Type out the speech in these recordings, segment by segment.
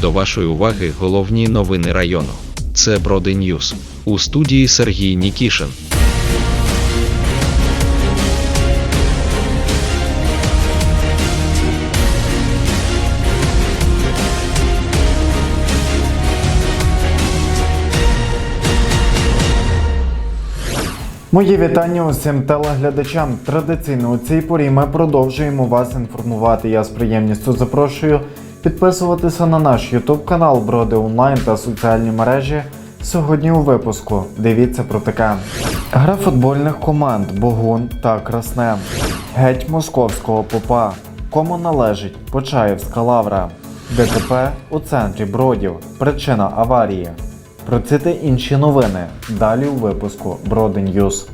До вашої уваги головні новини району. Це Броди Ньюс. У студії Сергій Нікішин. Мої вітання усім телеглядачам. Традиційно у цій порі ми продовжуємо вас інформувати. Я з приємністю запрошую підписуватися на наш YouTube канал Броди Онлайн та соціальні мережі. Сьогодні у випуску дивіться про таке. Гра футбольних команд Богун та Красне. Геть московського попа. Кому належить Почаївська лавра. ДТП у центрі Бродів. Причина аварії. Про це та інші новини далі у випуску Броди Ньюз.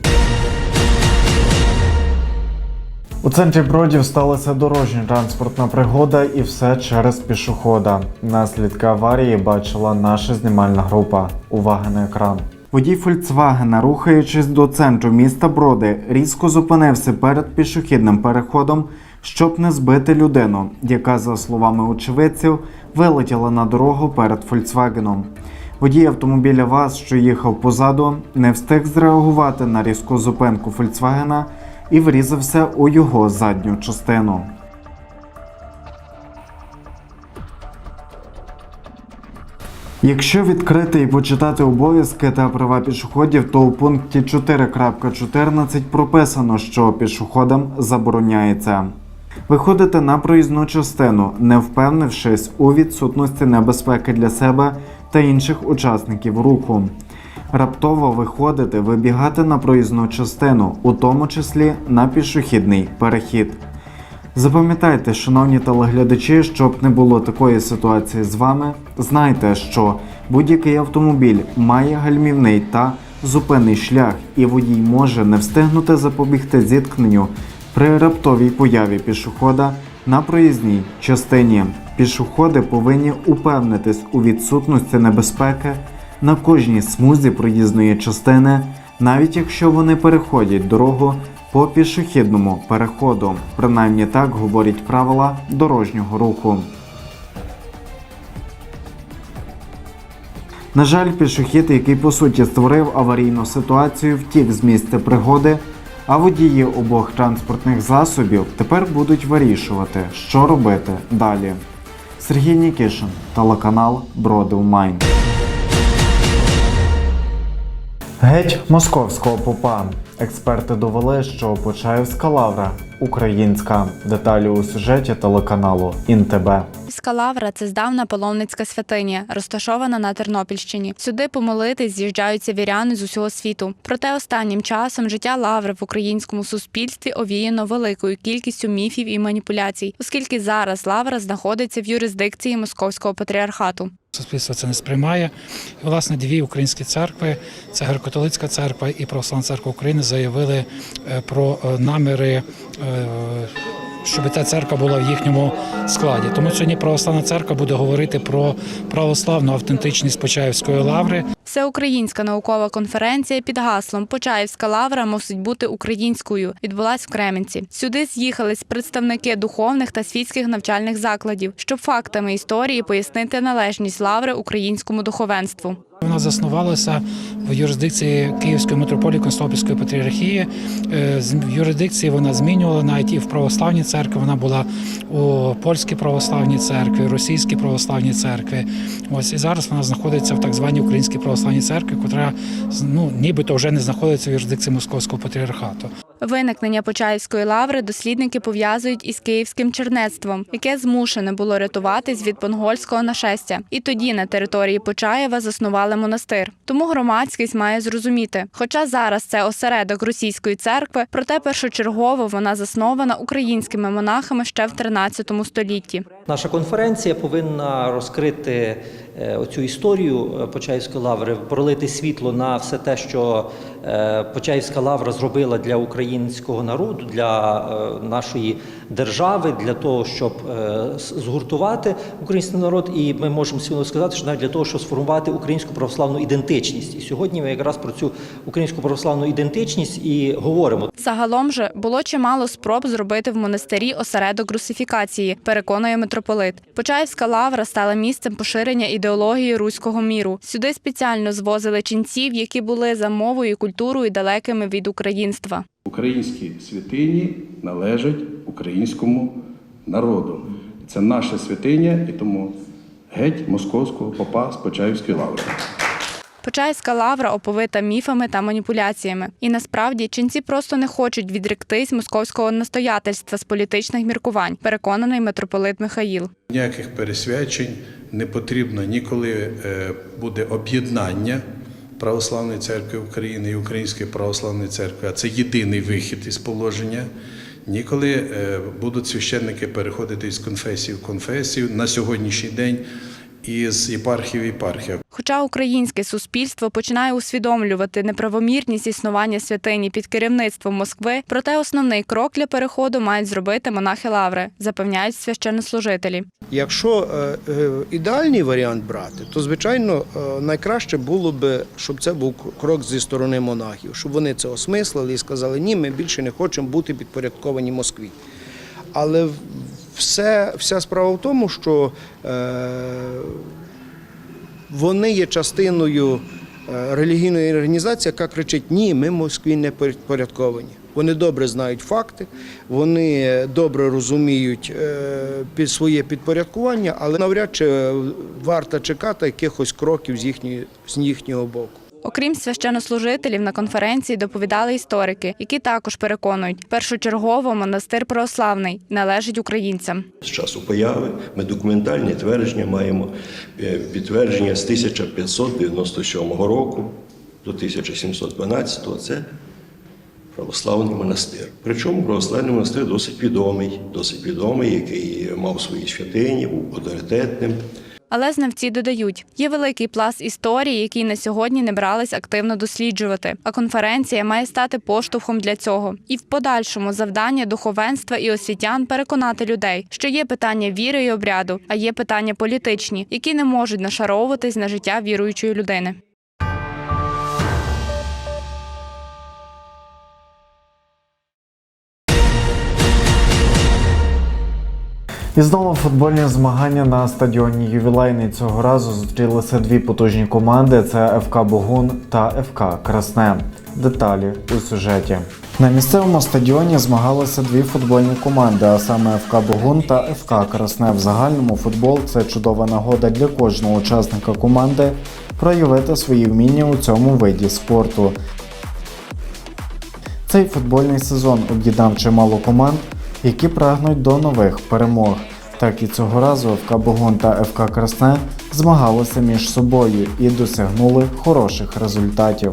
Центрі Бродів сталася дорожня транспортна пригода і все через пішохода. Наслідки аварії бачила наша знімальна група. Увага на екран. Водій Фольксвагена, рухаючись до центру міста Броди, різко зупинився перед пішохідним переходом, щоб не збити людину, яка, за словами очевидців, вилетіла на дорогу перед Фольксвагеном. Водій автомобіля ВАЗ, що їхав позаду, не встиг зреагувати на різку зупинку Фольксвагена і врізався у його задню частину. Якщо відкрити і почитати обов'язки та права пішоходів, то у пункті 4.14 прописано, що пішоходам забороняється виходити на проїзну частину, не впевнившись у відсутності небезпеки для себе та інших учасників руху. Раптово виходити, вибігати на проїзну частину, у тому числі на пішохідний перехід. Запам'ятайте, шановні телеглядачі, щоб не було такої ситуації з вами, знайте, що будь-який автомобіль має гальмівний та зупинний шлях, і водій може не встигнути запобігти зіткненню при раптовій появі пішохода на проїзній частині. Пішоходи повинні упевнитись у відсутності небезпеки на кожній смузі проїзної частини, навіть якщо вони переходять дорогу по пішохідному переходу. Принаймні так говорять правила дорожнього руху. На жаль, пішохід, який по суті створив аварійну ситуацію, втік з місця пригоди, а водії обох транспортних засобів тепер будуть вирішувати, що робити далі. Сергій Нікішин, телеканал Броди Онлайн. Геть московського попа. Експерти довели, що Почаївська лавра українська. Деталі у сюжеті телеканалу Інтебе. Київська лавра це здавна паломницька святиня, розташована на Тернопільщині. Сюди помолитись з'їжджаються віряни з усього світу. Проте останнім часом життя лаври в українському суспільстві овіяно великою кількістю міфів і маніпуляцій, оскільки зараз лавра знаходиться в юрисдикції московського патріархату. Суспільство це не сприймає. І, власне, дві українські церкви це Греко-католицька церква і Православна церква України заявили е, про е, наміри. Е, Щоб та церква була в їхньому складі. Тому сьогодні православна церква буде говорити про православну автентичність Почаївської лаври, Всеукраїнська наукова конференція під гаслом Почаївська лавра мусить бути українською. Відбулась в Кременці. Сюди з'їхались представники духовних та світських навчальних закладів, щоб фактами історії пояснити належність лаври українському духовенству. Вона заснувалася в юрисдикції Київської митрополії Константинопольської патріархії. Е, В юрисдикції вона змінювала навіть і в православній церкві. Вона була у польській православній церкві, російській православній церкві. Ось і зараз вона знаходиться в так званій українській православній церкві, яка ну нібито вже не знаходиться в юрисдикції московського патріархату. Виникнення Почаївської лаври дослідники пов'язують із київським чернецтвом, яке змушене було рятуватись від монгольського нашестя. І тоді на території Почаєва заснували монастир. Тому громадськість має зрозуміти, хоча зараз це осередок російської церкви, проте першочергово вона заснована українськими монахами ще в 13 столітті. Наша конференція повинна розкрити оцю історію е, Почаївської лаври, пролити світло на все те, що е, Почаївська лавра зробила для українського народу, для е, нашої держави, для того, щоб е, згуртувати український народ. І ми можемо сміло сказати, що навіть для того, щоб сформувати українську православну ідентичність. І сьогодні ми якраз про цю українську православну ідентичність і говоримо. Загалом же було чимало спроб зробити в монастирі осередок русифікації, переконує митрополит. Почаївська лавра стала місцем поширення ідеології руського міру. Сюди спеціально звозили ченців, які були за мовою культурою далекими від українства. Українські святині належать українському народу. Це наша святиня, і тому геть московського попа з Почаївської лаври. Почаївська лавра оповита міфами та маніпуляціями. І насправді ченці просто не хочуть відректись московського настоятельства з політичних міркувань, переконаний митрополит Михаїл. Ніяких пересвячень не потрібно ніколи е, буде об'єднання Православної церкви України і Української православної церкви, а це єдиний вихід із положення. Ніколи е, будуть священники переходити із конфесії в конфесію на сьогоднішній день із єпархії в єпархію. Хоча українське суспільство починає усвідомлювати неправомірність існування святині під керівництвом Москви, проте основний крок для переходу мають зробити монахи лаври, запевняють священнослужителі. Якщо е, е, ідеальний варіант брати, то звичайно е, найкраще було б, щоб це був крок зі сторони монахів, щоб вони це осмислили і сказали, ні, ми більше не хочемо бути підпорядковані Москві. Але все, вся справа в тому, що е, вони є частиною е, релігійної організації, яка кричить: Ні, ми Москві не порядковані. Вони добре знають факти, вони добре розуміють е, своє підпорядкування, але навряд чи варто чекати якихось кроків з їхнього боку. Окрім священнослужителів, на конференції доповідали історики, які також переконують, першочергово монастир православний належить українцям. З часу появи ми документальні твердження маємо е, підтвердження з 1597 року до 1712 це православний монастир. Причому православний монастир досить відомий, досить відомий, який мав свої святині, був авторитетним. Але знавці додають, є великий пласт історії, який на сьогодні не брались активно досліджувати. А конференція має стати поштовхом для цього. І в подальшому завдання духовенства і освітян переконати людей, що є питання віри і обряду, а є питання політичні, які не можуть нашаровуватись на життя віруючої людини. І знову футбольні змагання на стадіоні ювілейний. Цього разу зустрілися дві потужні команди: це ФК Богун та ФК Красне. Деталі у сюжеті. На місцевому стадіоні змагалися дві футбольні команди, а саме ФК Богун та ФК Красне. В загальному футбол це чудова нагода для кожного учасника команди проявити свої вміння у цьому виді спорту. Цей футбольний сезон об'єднав чимало команд, які прагнуть до нових перемог. Так і цього разу ФК Богон та ФК Красне змагалися між собою і досягнули хороших результатів.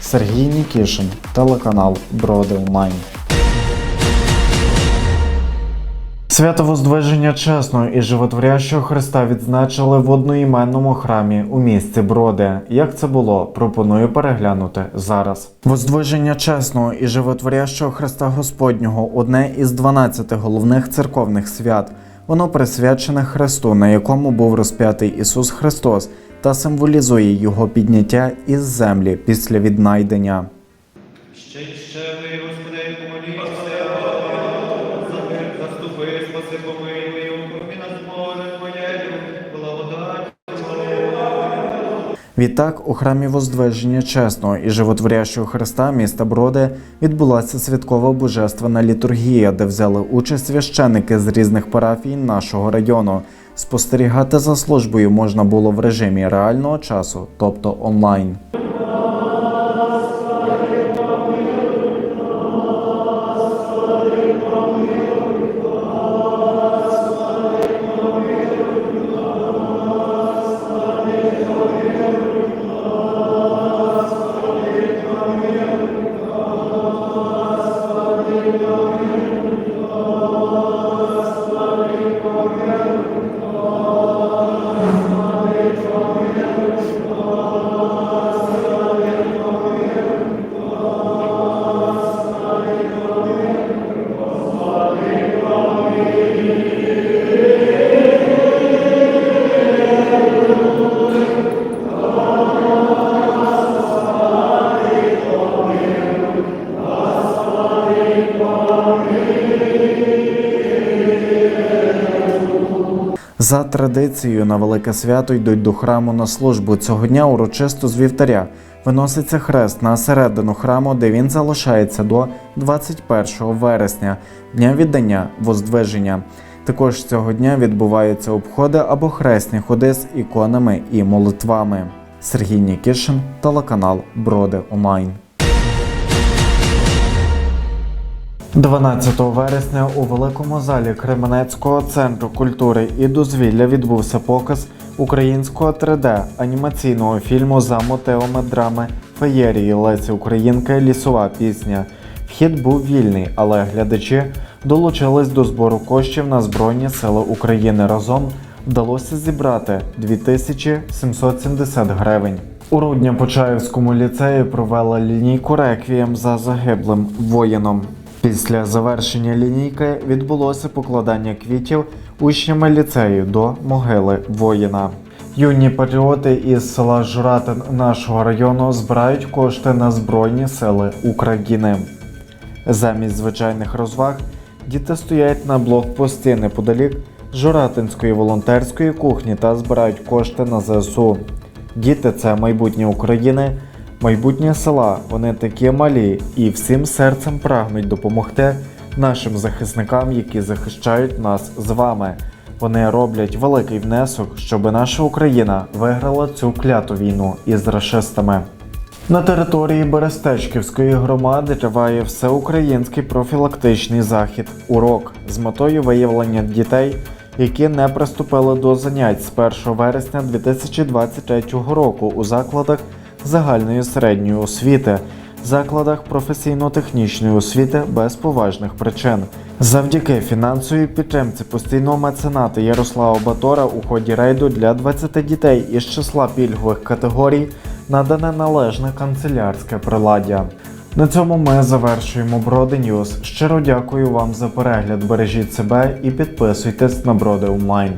Сергій Нікішин, телеканал Броди Онлайн. Свято Воздвиження чесного і животворящого Христа відзначили в одноіменному храмі у місті Броди. Як це було, пропоную переглянути зараз. Воздвиження чесного і животворящого Христа Господнього одне із 12 головних церковних свят. Воно присвячене Христу, на якому був розп'ятий Ісус Христос, та символізує його підняття із землі після віднайдення. Ще Відтак, у храмі Воздвиження Чесного і животворящого Христа міста Броди відбулася святкова божественна літургія, де взяли участь священики з різних парафій нашого району. Спостерігати за службою можна було в режимі реального часу, тобто онлайн. За традицією на велике свято йдуть до храму на службу. Цього дня урочисто з вівтаря виноситься хрест на середину храму, де він залишається до 21 вересня, дня віддання Воздвиження. Також цього дня відбуваються обходи або хресні ходи з іконами і молитвами. Сергій Нікішин, телеканал Броди Онлайн. 12 вересня у великому залі Кременецького центру культури і дозвілля відбувся показ українського 3D анімаційного фільму за мотивами драми Феєрії Лесі Українки Лісова пісня. Вхід був вільний, але глядачі долучились до збору коштів на Збройні Сили України. Разом вдалося зібрати 2770 гривень. У Рудня-Почаївському ліцеї провели лінійку реквієм за загиблим воїном. Після завершення лінійки відбулося покладання квітів учнями ліцею до могили воїна. Юні патріоти із села Журатин нашого району збирають кошти на Збройні Сили України. Замість звичайних розваг діти стоять на блокпості неподалік Журатинської волонтерської кухні та збирають кошти на ЗСУ. Діти це майбутнє України, майбутнє села. Вони такі малі і всім серцем прагнуть допомогти нашим захисникам, які захищають нас з вами. Вони роблять великий внесок, щоб наша Україна виграла цю кляту війну із рашистами. На території Берестечківської громади триває всеукраїнський профілактичний захід урок з метою виявлення дітей, які не приступили до занять з 1 вересня 2023 року у закладах загальної середньої освіти, закладах професійно-технічної освіти без поважних причин. Завдяки фінансовій підтримці постійного мецената Ярослава Батора у ході рейду для 20 дітей із числа пільгових категорій надане належне канцелярське приладдя. На цьому ми завершуємо Броди Ньюз. Щиро дякую вам за перегляд. Бережіть себе і підписуйтесь на Броди Онлайн.